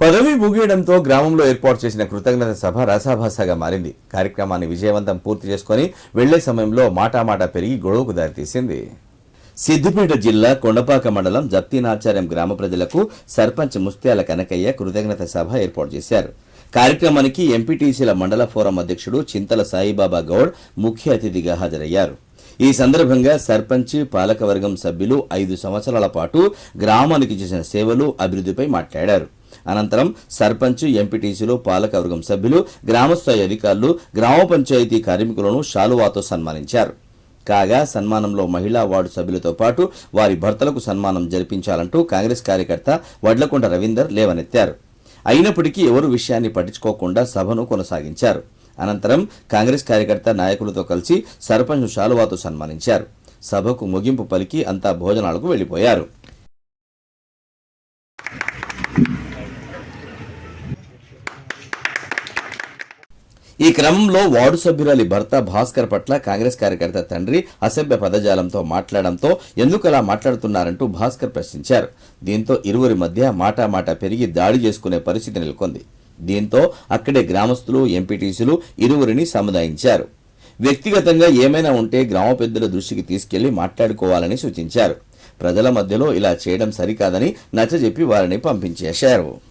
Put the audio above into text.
పదవి ముగియడంతో గ్రామంలో ఏర్పాటు చేసిన కృతజ్ఞత సభ రసాభాసగా మారింది. కార్యక్రమాన్ని విజయవంతం పూర్తి చేసుకుని వెళ్ళే సమయంలో మాటామాట పెరిగి గొడవకు దారితీసింది. సిద్దిపేట జిల్లా కొండపాక మండలం జప్తీనాచార్యం గ్రామ ప్రజలకు సర్పంచ్ ముస్త్యాల కనకయ్య కృతజ్ఞత సభ ఏర్పాటు చేశారు. కార్యక్రమానికి ఎంపీటీసీల మండల ఫోరం అధ్యక్షుడు చింతల సాయిబాబా గౌడ్ ముఖ్య అతిథిగా హాజరయ్యారు. ఈ సందర్భంగా సర్పంచ్ పాలకవర్గం సభ్యులు ఐదు సంవత్సరాల పాటు గ్రామానికి చేసిన సేవలు అభివృద్ధిపై మాట్లాడారు. అనంతరం సర్పంచ్ ఎంపీటీసీలు పాలకవర్గం సభ్యులు గ్రామస్థాయి అధికారులు గ్రామ పంచాయతీ కార్మికులను శాలువాతో సన్మానించారు. కాగా సన్మానంలో మహిళా వార్డు సభ్యులతో పాటు వారి భర్తలకు సన్మానం జరిపించాలంటూ కాంగ్రెస్ కార్యకర్త వడ్లకొండ రవీందర్ లేవనెత్తారు. అయినప్పటికీ ఎవరు విషయాన్ని పట్టించుకోకుండా సభను కొనసాగించారు. అనంతరం కాంగ్రెస్ కార్యకర్త నాయకులతో కలిసి సర్పంచ్ శాలువాతో సన్మానించారు. సభకు ముగింపు పలికి అంతా భోజనాలకు వెళ్ళిపోయారు ఈ క్రమంలో వార్డు సభ్యురాలి భర్త భాస్కర్ పట్ల కాంగ్రెస్ కార్యకర్త తండ్రి అసభ్య పదజాలంతో మాట్లాడడంతో ఎందుకు అలా మాట్లాడుతున్నారంటూ భాస్కర్ ప్రశ్నించారు. దీంతో ఇరువురి మధ్య మాటామాట పెరిగి దాడి చేసుకునే పరిస్థితి నెలకొంది. దీంతో అక్కడే గ్రామస్తులు ఎంపీటీసీలు ఇరువురిని సముదాయించారు. వ్యక్తిగతంగా ఏమైనా ఉంటే గ్రామ పెద్దల దృష్టికి తీసుకెళ్ళి మాట్లాడుకోవాలని సూచించారు. ప్రజల మధ్యలో ఇలా చేయడం సరికాదని నచ్చజెప్పి వారిని పంపించేశారు.